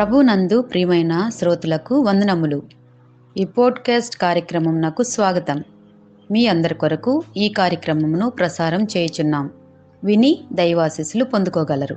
ప్రభునందు ప్రియమైన శ్రోతలకు వందనములు. ఈ పోడ్కాస్ట్ కార్యక్రమం నాకు స్వాగతం. మీ అందరి కొరకు ఈ కార్యక్రమమును ప్రసారం చేయుచున్నాం. విని దైవాశీస్సులు పొందుకోగలరు.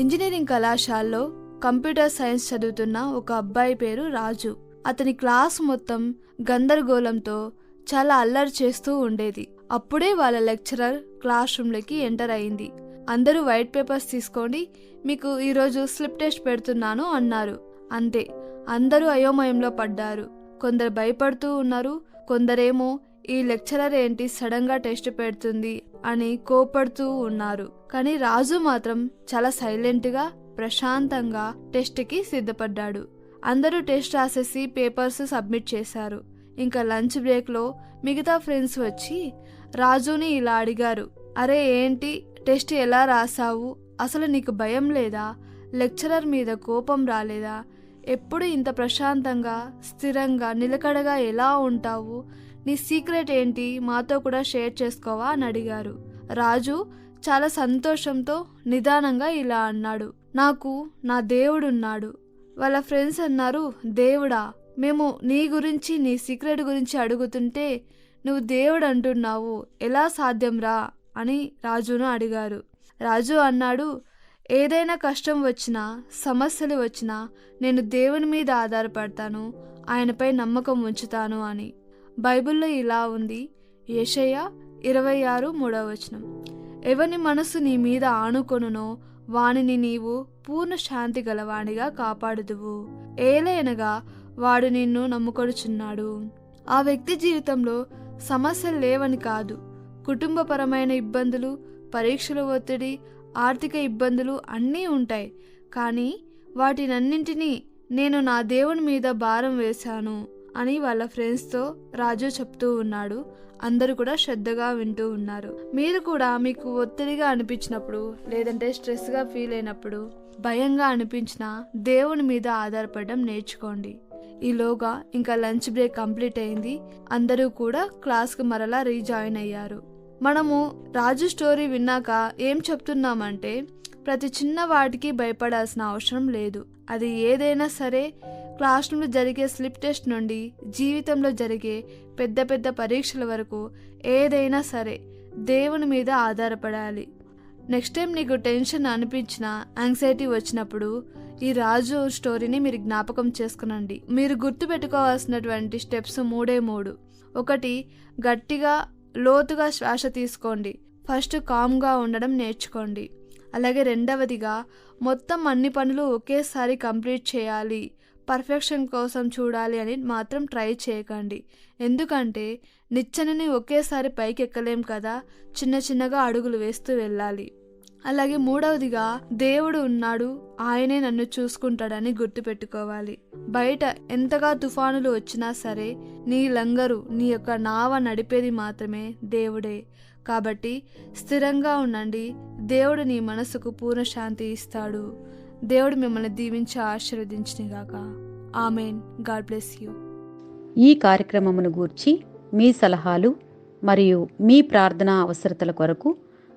ఇంజనీరింగ్ కళాశాలలో కంప్యూటర్ సైన్స్ చదువుతున్న ఒక అబ్బాయి పేరు రాజు. అతని క్లాస్ మొత్తం గందరగోళంతో చాలా అల్లరి చేస్తూ ఉండేది. అప్పుడే వాళ్ళ లెక్చరర్ క్లాస్ రూమ్లోకి ఎంటర్ అయింది. అందరూ వైట్ పేపర్స్ తీసుకోండి మీకు ఈరోజు స్లిప్ టెస్ట్ పెడుతున్నాను అన్నారు. అంతే అందరూ అయోమయంలో పడ్డారు. కొందరు భయపడుతూ ఉన్నారు కొందరేమో ఈ లెక్చరర్ ఏంటి సడన్గా టెస్ట్ పెడుతుంది అని కోపడుతూ ఉన్నారు. కానీ రాజు మాత్రం చాలా సైలెంట్గా ప్రశాంతంగా టెస్ట్కి సిద్ధపడ్డాడు. అందరూ టెస్ట్ రాసేసి పేపర్స్ సబ్మిట్ చేశారు. ఇంకా లంచ్ బ్రేక్లో మిగతా ఫ్రెండ్స్ వచ్చి రాజుని ఇలా అడిగారు. అరే ఏంటి? టెస్ట్ ఎలా రాసావు అసలు నీకు భయం లేదా? లెక్చరర్ మీద కోపం రాలేదా? ఎప్పుడు ఇంత ప్రశాంతంగా స్థిరంగా నిలకడగా ఎలా ఉంటావు? నీ సీక్రెట్ ఏంటి? మాతో కూడా షేర్ చేసుకోవా? అని అడిగారు. రాజు చాలా సంతోషంతో నిదానంగా ఇలా అన్నాడు. నాకు నా దేవుడున్నాడు. వాళ్ళ ఫ్రెండ్స్ అన్నారు దేవుడా మేము నీ గురించి నీ సీక్రెట్ గురించి అడుగుతుంటే నువ్వు దేవుడు అంటున్నావు ఎలా సాధ్యంరా? అని రాజును అడిగారు. రాజు అన్నాడు ఏదైనా కష్టం వచ్చినా సమస్యలు వచ్చినా నేను దేవుని మీద ఆధారపడతాను ఆయనపై నమ్మకం ఉంచుతాను అని. బైబిల్లో ఇలా ఉంది. యషయ ఇరవై ఆరు మూడవ వచనం. ఎవని మనసు నీ మీద ఆనుకొనునో వానిని నీవు పూర్ణ శాంతి గలవాణిగా కాపాడుదువు. ఏలైనగా వాడు నిన్ను నమ్ముకొడుచున్నాడు ఆ వ్యక్తి జీవితంలో సమస్యలు లేవని కాదు కుటుంబపరమైన ఇబ్బందులు పరీక్షల ఒత్తిడి ఆర్థిక ఇబ్బందులు అన్నీ ఉంటాయి. కానీ వాటినన్నింటినీ నేను నా దేవుని మీద భారం వేశాను అని వాళ్ళ ఫ్రెండ్స్తో రాజు చెప్తూ ఉన్నాడు. అందరూ కూడా శ్రద్ధగా వింటూ ఉన్నారు. మీరు కూడా మీకు ఒత్తిడిగా అనిపించినప్పుడు లేదంటే స్ట్రెస్గా ఫీల్ అయినప్పుడు భయంగా అనిపించినా దేవుని మీద ఆధారపడడం నేర్చుకోండి. ఈలోగా ఇంకా లంచ్ బ్రేక్ కంప్లీట్ అయింది. అందరూ కూడా క్లాస్కి మరలా రీజాయిన్ అయ్యారు. మనము రాజు స్టోరీ విన్నాక ఏం చెప్తున్నామంటే ప్రతి చిన్న వాటికి భయపడాల్సిన అవసరం లేదు. అది ఏదైనా సరే క్లాస్ రూమ్లో జరిగే స్లిప్ టెస్ట్ నుండి జీవితంలో జరిగే పెద్ద పెద్ద పరీక్షల వరకు ఏదైనా సరే దేవుని మీద ఆధారపడాలి. నెక్స్ట్ టైం నీకు టెన్షన్ అనిపించిన యాంగ్జైటీ వచ్చినప్పుడు ఈ రాజు స్టోరీని మీరు జ్ఞాపకం చేసుకునండి. మీరు గుర్తుపెట్టుకోవాల్సినటువంటి స్టెప్స్ మూడే మూడు. ఒకటి గట్టిగా లోతుగా శ్వాస తీసుకోండి. ఫస్ట్ కామ్గా ఉండడం నేర్చుకోండి. అలాగే రెండవదిగా మొత్తం అన్ని పనులు ఒకేసారి కంప్లీట్ చేయాలి. పర్ఫెక్షన్ కోసం చూడాలి అని మాత్రం ట్రై చేయకండి. ఎందుకంటే నిచ్చెనని ఒకేసారి పైకి ఎక్కలేం కదా చిన్న చిన్నగా అడుగులు వేస్తూ వెళ్ళాలి. అలాగే మూడవదిగా దేవుడు ఉన్నాడు ఆయనే నన్ను చూసుకుంటాడని గుర్తుపెట్టుకోవాలి. బయట ఎంతగా తుఫానులు వచ్చినా సరే నీ లంగరు నీ యొక్క నావ నడిపేది మాత్రమే దేవుడే. కాబట్టి స్థిరంగా ఉండండి దేవుడు నీ మనసుకు పూర్ణ శాంతి ఇస్తాడు. దేవుడు మిమ్మల్ని దీవించి ఆశీర్వదించినగాక. ఆమెన్. God bless you. ఈ కార్యక్రమమును గూర్చి మీ సలహాలు మరియు మీ ప్రార్థనా అవసరతల కొరకు